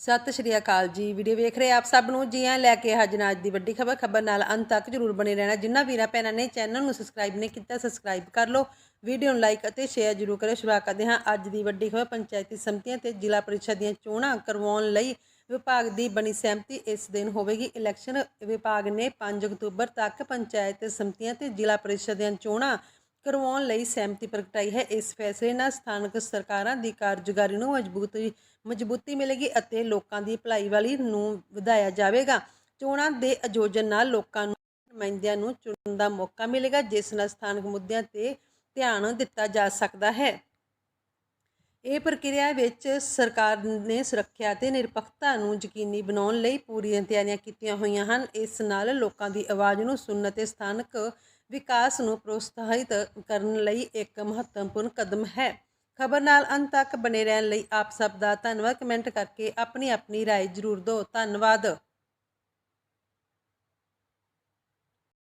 ਸਤਿ ਸ਼੍ਰੀ ਅਕਾਲ ਜੀ। ਵੀਡੀਓ ਵੇਖ ਰਹੇ ਆਪ ਸਭ ਨੂੰ? ਜੀ ਆਇਆਂ ਲੈ ਕੇ ਹਾਜ਼ਰ ਹਾਂ ਅੱਜ ਦੀ ਵੱਡੀ ਖਬਰ। ਖਬਰ ਨਾਲ ਅੰਤ ਤੱਕ ਜਰੂਰ ਬਣੇ ਰਹਿਣਾ। ਜਿੰਨਾ ਵੀਰਾਂ ਭੈਣਾਂ ਨੇ ਚੈਨਲ ਨੂੰ ਸਬਸਕ੍ਰਾਈਬ ਨਹੀਂ ਕੀਤਾ ਸਬਸਕ੍ਰਾਈਬ ਕਰ ਲਓ। ਵੀਡੀਓ ਨੂੰ ਲਾਈਕ ਅਤੇ ਸ਼ੇਅਰ ਜਰੂਰ ਕਰਿਓ। ਸ਼ੁਰੂਆਤ ਕਰਦੇ ਹਾਂ ਅੱਜ ਦੀ ਵੱਡੀ ਖਬਰ। ਪੰਚਾਇਤੀ ਸਮਿਤੀਆਂ ਤੇ ਜ਼ਿਲ੍ਹਾ ਪਰਿਸ਼ਦ ਦੀਆਂ ਚੋਣਾਂ ਕਰਵਾਉਣ ਲਈ ਵਿਭਾਗ ਦੀ ਬਣੀ ਸਹਿਮਤੀ ਇਸ ਦਿਨ ਹੋਵੇਗੀ। ਇਲੈਕਸ਼ਨ ਵਿਭਾਗ ਨੇ 5 ਅਕਤੂਬਰ ਤੱਕ ਪੰਚਾਇਤ ਸਮਿਤੀਆਂ ਤੇ ਜ਼ਿਲ੍ਹਾ ਪਰਿਸ਼ਦ ਦੀਆਂ ਚੋਣਾਂ ਕਰਵਾਉਣ ਲਈ ਸਹਿਮਤੀ ਪ੍ਰਗਟਾਈ ਹੈ। ਇਸ ਫੈਸਲੇ ਨਾਲ ਸਥਾਨਕ ਸਰਕਾਰਾਂ ਦੀ ਕਾਰਜਕਾਰੀ ਨੂੰ ਮਜ਼ਬੂਤੀ ਮਜ਼ਬੂਤੀ ਮਿਲੇਗੀ ਅਤੇ ਲੋਕਾਂ ਦੀ ਭਲਾਈ ਵਾਲੀ ਨੂੰ ਵਧਾਇਆ ਜਾਵੇਗਾ। ਚੋਣਾਂ ਦੇ ਆਯੋਜਨ ਨਾਲ ਲੋਕਾਂ ਨੂੰ ਨੁਮਾਇੰਦਿਆਂ ਨੂੰ ਚੁਣਨ ਦਾ ਮੌਕਾ ਮਿਲੇਗਾ, ਜਿਸ ਨਾਲ ਸਥਾਨਕ ਮੁੱਦਿਆਂ ਤੇ ਧਿਆਨ ਦਿੱਤਾ ਜਾ ਸਕਦਾ ਹੈ। ਇਹ ਪ੍ਰਕਿਰਿਆ ਵਿੱਚ ਸਰਕਾਰ ਨੇ ਸੁਰੱਖਿਆ ਤੇ ਨਿਰਪੱਖਤਾ ਨੂੰ ਯਕੀਨੀ ਬਣਾਉਣ ਲਈ ਪੂਰੀਆਂ ਤਿਆਰੀਆਂ ਕੀਤੀਆਂ ਹੋਈਆਂ ਹਨ। ਇਸ ਨਾਲ ਲੋਕਾਂ ਦੀ ਆਵਾਜ਼ ਨੂੰ ਸੁਣਨ ਅਤੇ ਸਥਾਨਕ ਵਿਕਾਸ ਨੂੰ ਪ੍ਰੋਤਸਾਹਿਤ ਕਰਨ ਲਈ ਇੱਕ ਮਹੱਤਵਪੂਰਨ ਕਦਮ ਹੈ ਖਬਰ ਨਾਲ ਅੰਤ ਤੱਕ ਬਨੇ ਰਹਿਣ ਲਈ ਆਪ ਸਭ ਦਾ ਧੰਨਵਾਦ ਕਮੈਂਟ ਕਰਕੇ ਆਪਣੀ ਆਪਣੀ رائے ਜ਼ਰੂਰ ਦਿਓ ਧੰਨਵਾਦ